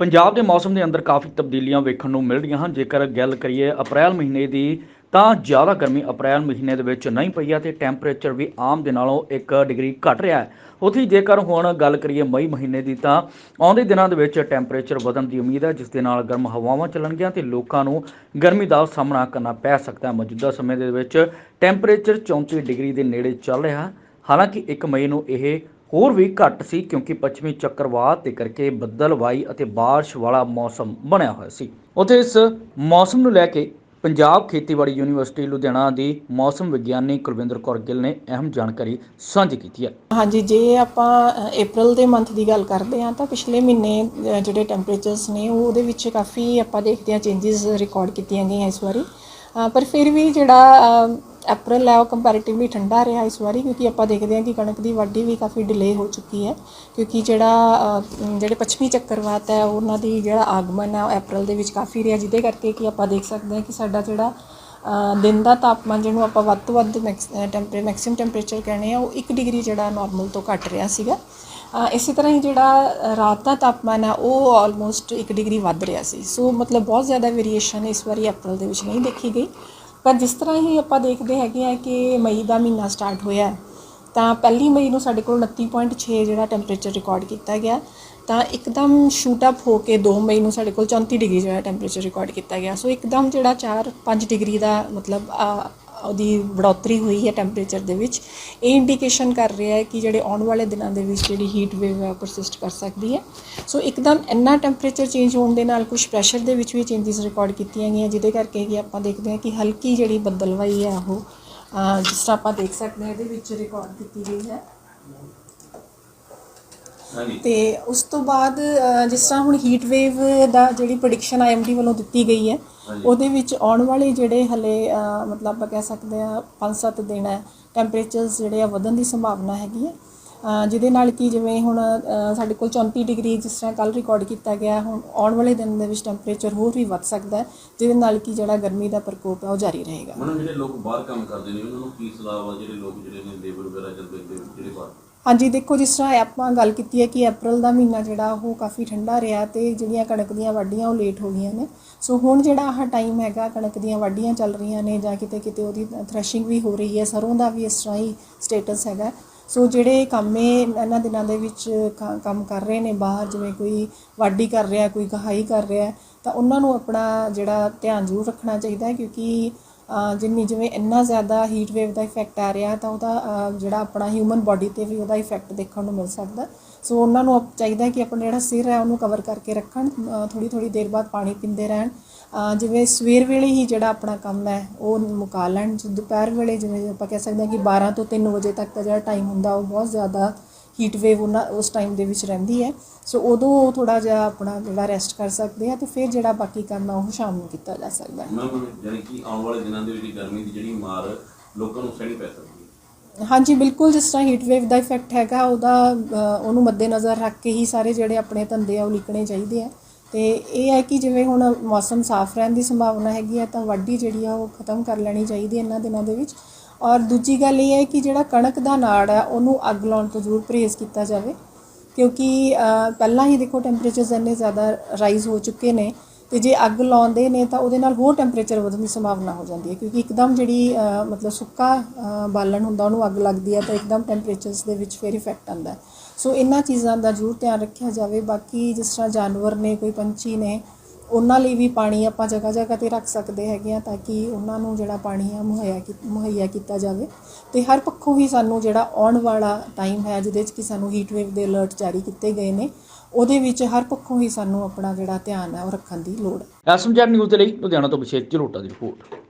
ਪੰਜਾਬ ਦੇ ਮੌਸਮ ਦੇ ਅੰਦਰ ਕਾਫੀ ਤਬਦੀਲੀਆਂ ਵੇਖਣ ਨੂੰ ਮਿਲ ਰਹੀਆਂ ਹਨ। ਜੇਕਰ ਗੱਲ ਕਰੀਏ ਅਪ੍ਰੈਲ ਮਹੀਨੇ ਦੀ, ਤਾਂ ਜ਼ਿਆਦਾ ਗਰਮੀ ਅਪ੍ਰੈਲ ਮਹੀਨੇ ਦੇ ਵਿੱਚ ਨਹੀਂ ਪਈ ਹੈ ਤੇ ਟੈਂਪਰੇਚਰ ਵੀ ਆਮ ਦੇ ਨਾਲੋਂ 1 ਡਿਗਰੀ ਘਟ ਰਿਹਾ ਹੈ। ਉੱਥੇ ਜੇਕਰ ਹੁਣ ਗੱਲ ਕਰੀਏ ਮਈ ਮਹੀਨੇ ਦੀ, ਤਾਂ ਆਉਂਦੇ ਦਿਨਾਂ ਦੇ ਵਿੱਚ ਟੈਂਪਰੇਚਰ ਵਧਣ ਦੀ ਉਮੀਦ ਹੈ, ਜਿਸ ਦੇ ਨਾਲ ਗਰਮ ਹਵਾਵਾਂ ਚੱਲਣਗੀਆਂ ਤੇ ਲੋਕਾਂ ਨੂੰ ਗਰਮੀ ਦਾ ਸਾਹਮਣਾ ਕਰਨਾ ਪੈ ਸਕਦਾ ਹੈ। ਮੌਜੂਦਾ ਸਮੇਂ ਦੇ ਵਿੱਚ ਟੈਂਪਰੇਚਰ 34 ਡਿਗਰੀ ਦੇ ਨੇੜੇ ਚੱਲ ਰਿਹਾ ਹਾਲਾਂਕਿ 1 ਮਈ ਨੂੰ ਇਹ ਹੋਰ ਵੀ ਘੱਟ ਸੀ ਕਿਉਂਕਿ ਪੱਛਮੀ ਚੱਕਰਵਾਤ ਦੇ ਕਰਕੇ ਬੱਦਲਵਾਈ ਅਤੇ ਬਾਰਿਸ਼ ਵਾਲਾ ਮੌਸਮ ਬਣਿਆ ਹੋਇਆ ਸੀ। ਉੱਥੇ ਇਸ ਮੌਸਮ ਨੂੰ ਲੈ ਕੇ ਪੰਜਾਬ ਖੇਤੀਬਾੜੀ ਯੂਨੀਵਰਸਿਟੀ ਲੁਧਿਆਣਾ ਦੀ ਮੌਸਮ ਵਿਗਿਆਨੀ ਕੁਲਵਿੰਦਰ ਕੌਰ ਗਿੱਲ ਨੇ ਅਹਿਮ ਜਾਣਕਾਰੀ ਸਾਂਝੀ ਕੀਤੀ ਹੈ। ਹਾਂਜੀ ਜੇ ਆਪਾਂ ਅ, ਅਪ੍ਰੈਲ ਦੇ ਮੰਥ ਦੀ ਗੱਲ ਕਰਦੇ ਹਾਂ ਤਾਂ ਪਿਛਲੇ ਮਹੀਨੇ ਜਿਹੜੇ ਟੈਂਪਰੇਚਰਸ ਨੇ ਉਹਦੇ ਵਿੱਚ ਕਾਫੀ ਆਪਾਂ ਦੇਖਦੇ ਹਾਂ ਚੇਂਜਸ ਰਿਕਾਰਡ ਕੀਤੀਆਂ ਗਈਆਂ ਇਸ ਵਾਰੀ। ਪਰ ਫਿਰ ਵੀ ਜਿਹੜਾ ਅ, ਅਪ੍ਰੈਲ ਹੈ ਉਹ ਕੰਪੈਰੀਟਿਵਲੀ ਠੰਡਾ ਰਿਹਾ ਇਸ ਵਾਰੀ ਕਿਉਂਕਿ ਆਪਾਂ ਦੇਖਦੇ ਹਾਂ ਕਿ ਕਣਕ ਦੀ ਵਾਢੀ ਵੀ ਕਾਫੀ ਡਿਲੇ ਹੋ ਚੁੱਕੀ ਹੈ। ਕਿਉਂਕਿ ਜਿਹੜਾ ਜਿਹੜੇ ਪੱਛਮੀ ਚੱਕਰਵਾਤ ਹੈ ਉਹਨਾਂ ਦੀ ਜਿਹੜਾ ਆਗਮਨ ਹੈ ਉਹ ਅਪ੍ਰੈਲ ਦੇ ਵਿੱਚ ਕਾਫੀ ਰਿਹਾ ਜਿਹਦੇ ਕਰਕੇ ਕਿ ਆਪਾਂ ਦੇਖ ਸਕਦੇ ਹਾਂ ਕਿ ਸਾਡਾ ਜਿਹੜਾ ਦਿਨ ਦਾ ਤਾਪਮਾਨ ਜਿਹਨੂੰ ਆਪਾਂ ਵੱਧ ਤੋਂ ਵੱਧ ਟੈਂਪਰੇ ਮੈਕਸਿਮਮ ਟੈਂਪਰੇਚਰ ਕਹਿੰਦੇ ਆ ਉਹ 1 ਡਿਗਰੀ ਜਿਹੜਾ ਨਾਰਮਲ ਤੋਂ ਘੱਟ ਰਿਹਾ ਸੀਗਾ। ਇਸੇ ਤਰ੍ਹਾਂ ਹੀ ਜਿਹੜਾ ਰਾਤ ਦਾ ਤਾਪਮਾਨ ਆ, ਉਹ ਆਲਮੋਸਟ 1 ਡਿਗਰੀ ਵੱਧ ਰਿਹਾ ਸੀ। ਸੋ ਮਤਲਬ ਬਹੁਤ ਜ਼ਿਆਦਾ ਵੇਰੀਏਸ਼ਨ ਇਸ ਵਾਰੀ ਅਪ੍ਰੈਲ ਦੇ ਵਿੱਚ ਨਹੀਂ ਦੇਖੀ ਗਈ। ਪਰ ਜਿਸ ਤਰ੍ਹਾਂ ਹੀ ਆਪਾਂ ਦੇਖਦੇ ਹੈਗੇ ਆ ਕਿ ਮਈ ਦਾ ਮਹੀਨਾ ਸਟਾਰਟ ਹੋਇਆ, ਤਾਂ ਪਹਿਲੀ ਮਈ ਨੂੰ ਸਾਡੇ ਕੋਲ 29.6 ਜਿਹੜਾ ਟੈਂਪਰੇਚਰ ਰਿਕਾਰਡ ਕੀਤਾ ਗਿਆ, ਤਾਂ ਇੱਕਦਮ ਸ਼ੂਟ ਅਪ ਹੋ ਕੇ 2 ਮਈ ਨੂੰ ਸਾਡੇ ਕੋਲ 34 ਡਿਗਰੀ ਜਿਹੜਾ ਟੈਂਪਰੇਚਰ ਰਿਕਾਰਡ ਕੀਤਾ ਗਿਆ। ਸੋ ਇੱਕਦਮ ਜਿਹੜਾ 4-5 ਡਿਗਰੀ ਦਾ ਮਤਲਬ ਉਹਦੀ ਬੜੋਤਰੀ ਹੋਈ ਹੈ ਟੈਂਪਰੇਚਰ ਦੇ ਵਿੱਚ। ਇਹ ਇੰਡੀਕੇਸ਼ਨ ਕਰ ਰਿਹਾ ਹੈ ਕਿ ਜਿਹੜੇ ਆਉਣ ਵਾਲੇ ਦਿਨਾਂ ਦੇ ਵਿੱਚ ਜਿਹੜੀ ਹੀਟ ਵੇਵ ਹੈ ਪਰਸਿਸਟ ਕਰ ਸਕਦੀ ਹੈ। ਸੋ ਇੱਕਦਮ ਇੰਨਾ ਟੈਂਪਰੇਚਰ ਚੇਂਜ ਹੋਣ ਦੇ ਨਾਲ ਕੁਝ ਪ੍ਰੈਸ਼ਰ ਦੇ ਵਿੱਚ ਵੀ ਚੇਂਜਸ ਰਿਕਾਰਡ ਕੀਤੀਆਂ ਗਈਆਂ, ਜਿਹਦੇ ਕਰਕੇ ਕਿ ਆਪਾਂ ਦੇਖਦੇ ਹਾਂ ਕਿ ਹਲਕੀ ਜਿਹੜੀ ਬੱਦਲਵਾਈ ਹੈ ਉਹ ਜਿਸ ਤਰ੍ਹਾਂ ਆਪਾਂ ਦੇਖ ਸਕਦੇ ਹਾਂ, ਇਹਦੇ ਵਿੱਚ ਰਿਕਾਰਡ ਕੀਤੀ ਗਈ ਹੈ। ਤੇ ਉਸ ਤੋਂ ਬਾਅਦ ਅ, ਜਿਸ ਤਰ੍ਹਾਂ ਹੁਣ ਹੀਟ ਵੇਵ ਦਾ ਜਿਹੜੀ ਪ੍ਰੈਡਿਕਸ਼ਨ ਆਈਐਮਡੀ ਵੱਲੋਂ ਦਿੱਤੀ ਗਈ ਹੈ ਉਹਦੇ ਵਿੱਚ ਆਉਣ ਵਾਲੇ ਜਿਹੜੇ ਹਲੇ ਅ, ਮਤਲਬ ਆਪਾਂ ਕਹਿ ਸਕਦੇ ਆ 5-7 ਦਿਨ ਹੈ ਟੈਂਪਰੇਚਰਸ ਜਿਹੜੇ ਆ ਵਧਣ ਦੀ ਸੰਭਾਵਨਾ ਹੈਗੀ ਹੈ। ਅ, ਜਿਹਦੇ ਨਾਲ ਕਿ ਜਿਵੇਂ ਹੁਣ ਅ, ਸਾਡੇ ਕੋਲ 34 ਡਿਗਰੀ ਜਿਸ ਤਰ੍ਹਾਂ ਕੱਲ ਰਿਕਾਰਡ ਕੀਤਾ ਗਿਆ ਹੁਣ ਆਉਣ ਵਾਲੇ ਦਿਨ ਦੇ ਵਿੱਚ ਟੈਂਪਰੇਚਰ ਹੋਰ ਵੀ ਵੱਧ ਸਕਦਾ ਹੈ ਜਿਹਦੇ ਨਾਲ ਕਿ ਜਿਹੜਾ ਗਰਮੀ ਦਾ ਪ੍ਰਕੋਪ ਹੈ ਉਹ ਜਾਰੀ ਰਹੇਗਾ। ਮਨ ਜਿਹੜੇ ਲੋਕ ਬਾਹਰ ਕੰਮ ਕਰਦੇ ਨੇ ਉਹਨਾਂ ਨੂੰ ਕੀ ਸਲਾਹ ਵਾ ਜਿਹੜੇ ਲੋਕ ਜਿਹੜੇ ਨੇ ਲੇਬਰ ਵਗੈਰਾ ਜਾਂਦੇ ਨੇ ਜਿਹੜੇ ਬਾਹਰ? ਹਾਂਜੀ, ਦੇਖੋ, ਜਿਸ ਤਰ੍ਹਾਂ ਆਪਾਂ ਗੱਲ ਕੀਤੀ ਹੈ ਕਿ ਅਪ੍ਰੈਲ ਦਾ ਮਹੀਨਾ ਜਿਹੜਾ ਉਹ ਕਾਫੀ ਠੰਡਾ ਰਿਹਾ ਤੇ ਜਿਹੜੀਆਂ ਕਣਕ ਦੀਆਂ ਵਾਢੀਆਂ ਉਹ ਲੇਟ ਹੋ ਗਈਆਂ ਨੇ। ਸੋ ਹੁਣ ਜਿਹੜਾ ਆਹ ਟਾਈਮ ਹੈਗਾ, ਕਣਕ ਦੀਆਂ ਵਾਢੀਆਂ ਚੱਲ ਰਹੀਆਂ ਨੇ ਜਾਂ ਕਿਤੇ ਕਿਤੇ ਉਹਦੀ ਥ੍ਰੈਸ਼ਿੰਗ ਵੀ ਹੋ ਰਹੀ ਹੈ, ਸਰੋਂ ਦਾ ਵੀ ਇਸ ਤਰ੍ਹਾਂ ਹੀ ਸਟੇਟਸ ਹੈਗਾ। ਸੋ ਜਿਹੜੇ ਕੰਮੇ ਇਹਨਾਂ ਦਿਨਾਂ ਦੇ ਵਿੱਚ ਕ- ਕੰਮ ਕਰ ਰਹੇ ਨੇ ਬਾਹਰ, ਜਿਵੇਂ ਕੋਈ ਵਾਢੀ ਕਰ ਰਿਹਾ, ਕੋਈ ਕਹਾਈ ਕਰ ਰਿਹਾ, ਤਾਂ ਉਹਨਾਂ ਨੂੰ ਆਪਣਾ ਜਿਹੜਾ ਧਿਆਨ ਜ਼ਰੂਰ ਰੱਖਣਾ ਚਾਹੀਦਾ ਹੈ ਕਿਉਂਕਿ ਜਿੰਨੀ ਜਿਵੇਂ ਇੰਨਾ ਜ਼ਿਆਦਾ ਹੀਟ ਵੇਵ ਦਾ ਇਫੈਕਟ ਆ ਰਿਹਾ ਤਾਂ ਉਹਦਾ ਜਿਹੜਾ ਆਪਣਾ ਹਿਊਮਨ ਬਾਡੀ ਤੇ ਵੀ ਉਹਦਾ ਇਫੈਕਟ ਦੇਖਣ ਨੂੰ ਮਿਲ ਸਕਦਾ। ਸੋ ਉਹਨਾਂ ਨੂੰ ਅਪ- ਚਾਹੀਦਾ ਕਿ ਆਪਣਾ ਜਿਹੜਾ ਸਿਰ ਹੈ ਉਹਨੂੰ ਕਵਰ ਕਰਕੇ ਰੱਖਣ ਥੋੜੀ ਥੋੜੀ ਦੇਰ ਬਾਅਦ ਪਾਣੀ ਪੀਂਦੇ ਰਹਿਣ। ਜਿਵੇਂ ਸਵੇਰ ਵੇਲੇ ਹੀ ਜਿਹੜਾ ਆਪਣਾ ਕੰਮ ਹੈ ਉਹ ਮੁਕਾ ਲੈਣ ਜੇ ਦੁਪਹਿਰ ਵੇਲੇ ਜਿਵੇਂ ਆਪਾਂ ਕਹਿ ਸਕਦੇ ਹਾਂ ਕਿ 12 ਤੋਂ 3 ਵਜੇ ਤੱਕ ਦਾ ਜਿਹੜਾ ਟਾਈਮ ਹੁੰਦਾ ਉਹ ਬਹੁਤ ਜ਼ਿਆਦਾ ਹੀਟ ਵੇਵ ਉਹਨਾਂ ਉਸ ਟਾਈਮ ਦੇ ਵਿੱਚ ਰਹਿੰਦੀ ਹੈ। ਸੋ ਉਦੋਂ ਉਹ ਥੋੜਾ ਜਿਹਾ ਆਪਣਾ ਜਿਹੜਾ ਰੈਸਟ ਕਰ ਸਕਦੇ ਆ ਤੇ ਫਿਰ ਜਿਹੜਾ ਬਾਕੀ ਕੰਮ ਹੈ ਉਹ ਸ਼ਾਮ ਨੂੰ ਕੀਤਾ ਜਾ ਸਕਦਾ ਹੈ। ਜਾਨੀ ਕਿ ਆਉਣ ਵਾਲੇ ਦਿਨਾਂ ਦੇ ਵਿੱਚ ਗਰਮੀ ਦੀ ਜਿਹੜੀ ਮਾਰ ਲੋਕਾਂ ਨੂੰ ਸਹਿਣੀ ਪੈ ਸਕਦੀ ਹੈ। ਹਾਂਜੀ ਬਿਲਕੁਲ ਜਿਸ ਤਰ੍ਹਾਂ ਹੀਟ ਵੇਵ ਦਾ ਇਫੈਕਟ ਹੈਗਾ ਉਹਦਾ ਉਹਨੂੰ ਮੱਦੇਨਜ਼ਰ ਰੱਖ ਕੇ ਹੀ ਸਾਰੇ ਜਿਹੜੇ ਆਪਣੇ ਧੰਦੇ ਆ ਉਹ ਲਿਖਣੇ ਚਾਹੀਦੇ ਆ। ਤੇ ਇਹ ਹੈ ਕਿ ਜਿਵੇਂ ਹੁਣ ਮੌਸਮ ਸਾਫ਼ ਰਹਿਣ ਦੀ ਸੰਭਾਵਨਾ ਹੈਗੀ ਆ ਤਾਂ ਵਾਢੀ ਜਿਹੜੀ ਆ ਉਹ ਖਤਮ ਕਰ ਲੈਣੀ ਚਾਹੀਦੀ ਇਹਨਾਂ ਦਿਨਾਂ ਦੇ ਵਿੱਚ। ਔਰ ਦੂਜੀ ਗੱਲ ਇਹ ਹੈ ਕਿ ਜਿਹੜਾ ਕਣਕ ਦਾ ਨਾੜ ਹੈ, ਉਹਨੂੰ ਅੱਗ ਲਾਉਣ ਤੋਂ ਜ਼ਰੂਰ ਪਰਹੇਜ਼ ਕੀਤਾ ਜਾਵੇ, ਕਿਉਂਕਿ ਪਹਿਲਾਂ ਹੀ ਦੇਖੋ ਟੈਂਪਰੇਚਰਸ ਇੰਨੇ ਜ਼ਿਆਦਾ ਰਾਈਜ਼ ਹੋ ਚੁੱਕੇ ਨੇ ਤੇ ਜੇ ਅੱਗ ਲਾਉਂਦੇ ਨੇ ਤਾਂ ਉਹਦੇ ਨਾਲ ਹੋਰ ਟੈਂਪਰੇਚਰ ਵਧਣ ਦੀ ਸੰਭਾਵਨਾ ਹੋ ਜਾਂਦੀ ਹੈ, ਕਿਉਂਕਿ ਇੱਕਦਮ ਜਿਹੜੀ ਮਤਲਬ ਸੁੱਕਾ ਬਾਲਣ ਹੁੰਦਾ, ਉਹਨੂੰ ਅੱਗ ਲੱਗਦੀ ਹੈ ਤਾਂ ਇੱਕਦਮ ਟੈਂਪਰੇਚਰਸ ਦੇ ਵਿੱਚ ਫਿਰ ਇਫੈਕਟ ਆਉਂਦਾ ਸੋ ਇਹਨਾਂ ਚੀਜ਼ਾਂ ਦਾ ਜ਼ਰੂਰ ਧਿਆਨ ਰੱਖਿਆ ਜਾਵੇ, ਬਾਕੀ ਜਿਸ ਤਰ੍ਹਾਂ ਜਾਨਵਰ ਨੇ, ਕੋਈ ਪੰਛੀ ਨੇ ਉਹਨਾਂ ਲਈ ਵੀ ਪਾਣੀ ਆਪਾਂ ਜਗ੍ਹਾ ਜਗ੍ਹਾ ਤੇ ਰੱਖ ਸਕਦੇ ਹੈਗੇ ਆ ਤਾਂ ਕਿ ਉਹਨਾਂ ਨੂੰ ਜਿਹੜਾ ਪਾਣੀ ਆ ਮੁਹੱਈਆ ਕੀ- ਮੁਹੱਈਆ ਕੀਤਾ ਜਾਵੇ। ਤੇ ਹਰ ਪੱਖੋਂ ਹੀ ਸਾਨੂੰ ਜਿਹੜਾ ਆਉਣ ਵਾਲਾ ਟਾਈਮ ਹੈ, ਜਿਹਦੇ ਵਿੱਚ ਕਿ ਸਾਨੂੰ ਹੀਟ ਵੇਵ ਦੇ ਅਲਰਟ ਜਾਰੀ ਕੀਤੇ ਗਏ ਨੇ, ਉਹਦੇ ਵਿੱਚ ਹਰ ਪੱਖੋਂ ਹੀ ਸਾਨੂੰ ਆਪਣਾ ਜਿਹੜਾ ਧਿਆਨ ਹੈ, ਉਹ ਰੱਖਣ ਦੀ ਲੋੜ ਹੈ। ਐਸਐਮਜੈਡ ਨਿਊਜ਼ ਦੇ ਲਈ ਲੁਧਿਆਣਾ ਤੋਂ ਵਿਸ਼ੇਸ਼ ਜਲੋਟਾ ਦੀ ਰਿਪੋਰਟ